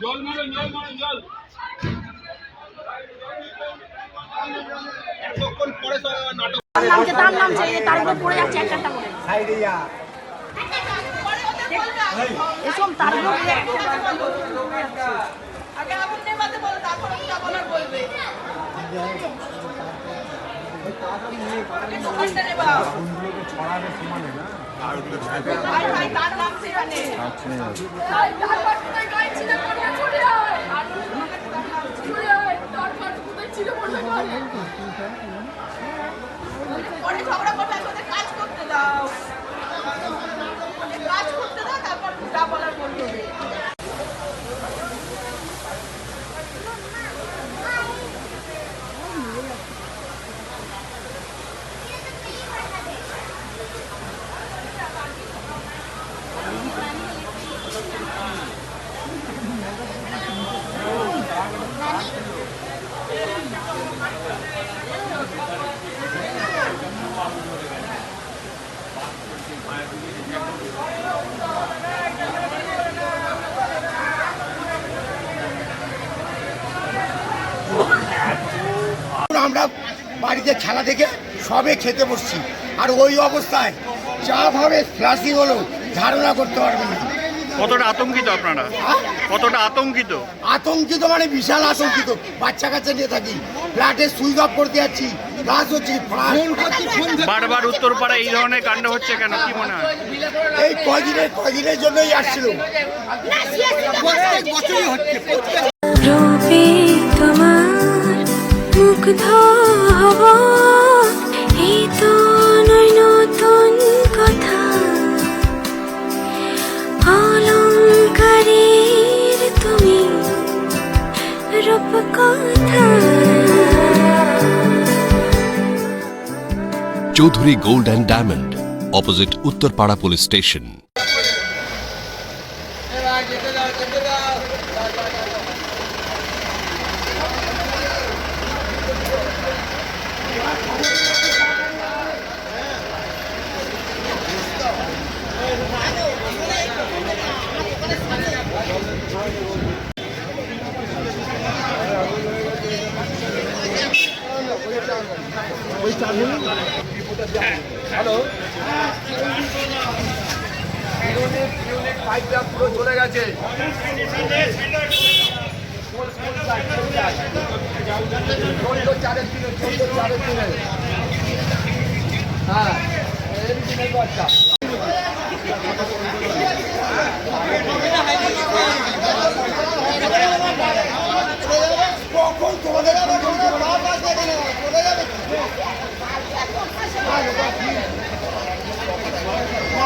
জল মারেন জল মারেন জল। নামছে তার নামছে তার উপরে পড়ে যাচ্ছে একটা একটা করে। এসব তার। পরে ঝগড়া করলে একসাথে কাজ করতে দাও তারপর যা বলার বলবে আমরা বাড়িতে ছালা থেকে সবে খেতে বসছি। আর ওই অবস্থায় চা ভাবে ফ্লাশিং হলো ধারণা করতে পারবেন না। কতটা আতঙ্কিত আপনারা? কতটা আতঙ্কিত? আতঙ্কিত মানে বিশাল আতঙ্কিত। বাচ্চা কাচ্চা নিয়ে থাকি। ফ্ল্যাটে সুইচ অফ করতে যাচ্ছি ফ্লাশ হচ্ছে বারবার উত্তরপাড়া এই ধরনের কাণ্ড হচ্ছে কেন? কি মনে হয়? এই কদিনের কদিনের জন্যই আসছিল। মুগ্ধ হব। এই তো নয় নতুন কথা। অলঙ্কারের তুমি রূপকথা। Chowdhury gold and diamond opposite Uttarpara police station. পাইপটা পুরো চলে গেছে। হ্যাঁ এদিকে বাচ্চা কখন তোমাদের চলে যাবে নাইনটি টু বাংলা দত্ত লোক বাংলা দত্ত লোক এই হোল্ডিংটার দাম নাইনটি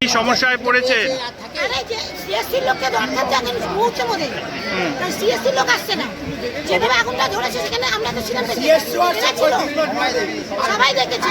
কি সমস্যায় পড়েছে? আরে লোককে দরকার জানেন মুহূর্তে মধ্যে সিএসসি লোক আসছে না। ধরেছে সেখানে সবাই দেখেছে।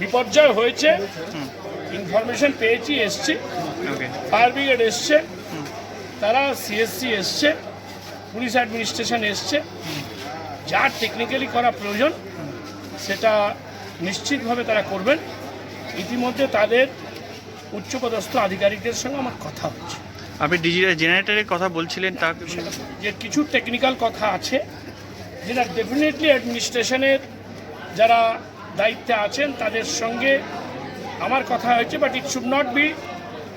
বিপর্যয় হয়েছে। ইনফরমেশন পেয়েছি এসছি। ফায়ার ব্রিগেড এসছে। তারা সিএসসি এসছে। পুলিশ অ্যাডমিনিস্ট্রেশন এসছে। যা টেকনিক্যালি করা প্রয়োজন সেটা নিশ্চিতভাবে তারা করবেন। ইতিমধ্যে তাদের উচ্চপদস্থ আধিকারিকদের সঙ্গে আমার কথা হচ্ছে। আপনি ডিজিটাল জেনারেটরের কথা বলছিলেন তা যে কিছু টেকনিক্যাল কথা আছে যেটা ডেফিনেটলি অ্যাডমিনিস্ট্রেশনের যারা দায়িত্বে আছেন তাদের সঙ্গে আমার কথা হয়েছে but it should not be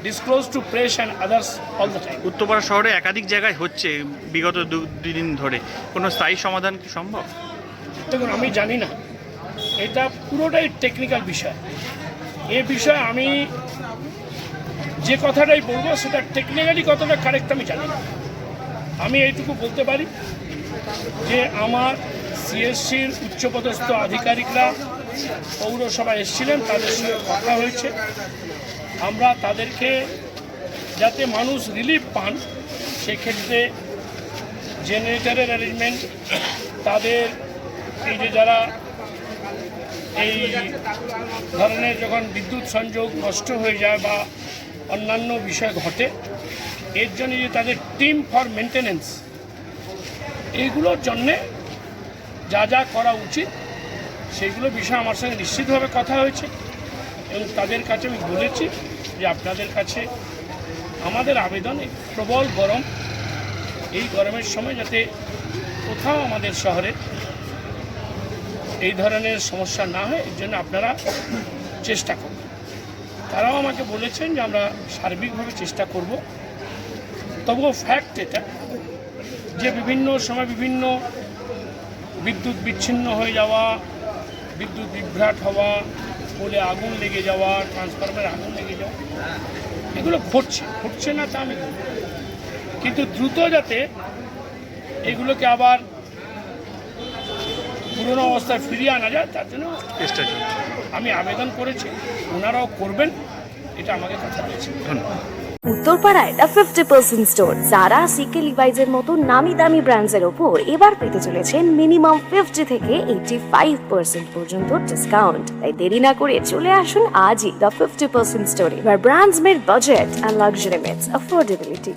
disclose to press and others all the time Uttarpara শহরে একাধিক জায়গায় হচ্ছে বিগত দু দিন ধরে। কোনো স্থায়ী সমাধান কি সম্ভব? দেখুন আমি জানি না। এটা পুরোটাই টেকনিক্যাল বিষয়। এ বিষয়ে আমি যে কথাটাই বলব সেটা টেকনিক্যালি কতটা কারেক্ট আমি জানি না। আমি এইটুকু বলতে পারি যে আমার সিএসসির উচ্চপদস্থ আধিকারিকরা পৌরসভা এসেছিলেন, তাদের সঙ্গে কথা হয়েছে। আমরা তাদেরকে যাতে মানুষ রিলিফ পান, সেক্ষেত্রে জেনারেটারের অ্যারেঞ্জমেন্ট তাদের এই যে যারা এই ধরনের যখন বিদ্যুৎ সংযোগ নষ্ট হয়ে যায় বা অন্যান্য বিষয় ঘটে, এর জন্য যে তাদের টিম ফর মেনটেনেন্স এইগুলোর জন্যে যা যা করা উচিত সেইগুলো বিষয়ে আমার সঙ্গে নিশ্চিতভাবে কথা হয়েছে এবং তাদের কাছে আমি বলেছি যে আপনাদের কাছে আমাদের আবেদন প্রবল গরম। এই গরমের সময় যাতে কোথাও আমাদের শহরে এই ধরনের সমস্যা না হয়, এর জন্য আপনারা চেষ্টা করুন। তারাও আমাকে বলেছেন যে আমরা সার্বিকভাবে চেষ্টা করব। তবুও ফ্যাক্ট এটা যে বিভিন্ন সময় বিভিন্ন বিদ্যুৎ বিচ্ছিন্ন হয়ে যাওয়া বিদ্যুৎ বিভ্রাট হওয়া পোলে আগুন লেগে যাওয়া ট্রান্সফরমারে আগুন লেগে যাওয়া এগুলো ঘটছে ঘটছে না তা আমি কিন্তু দ্রুত যাতে এগুলোকে আবার পুরনো অবস্থায় ফিরিয়ে আনা যায় তার জন্য চেষ্টা আমি আবেদন করেছি ওনারাও করবেন এটা আমাকে কথা দিয়েছে ধন্যবাদ। উত্তরপাড়ায় দ্য ফিফটি পার্সেন্ট স্টোর যারা সিকে লিভাইজের মতো নামি দামি ব্র্যান্ডসের ওপর এবার পেতে চলেছেন মিনিমাম ফিফটি থেকে এইটি ফাইভ পার্সেন্ট পর্যন্ত ডিসকাউন্ট তাই দেরি না করে চলে আসুন আজই দ্য ফিফটি পার্সেন্ট স্টোরে এবার brands meet budget and luxury meets affordability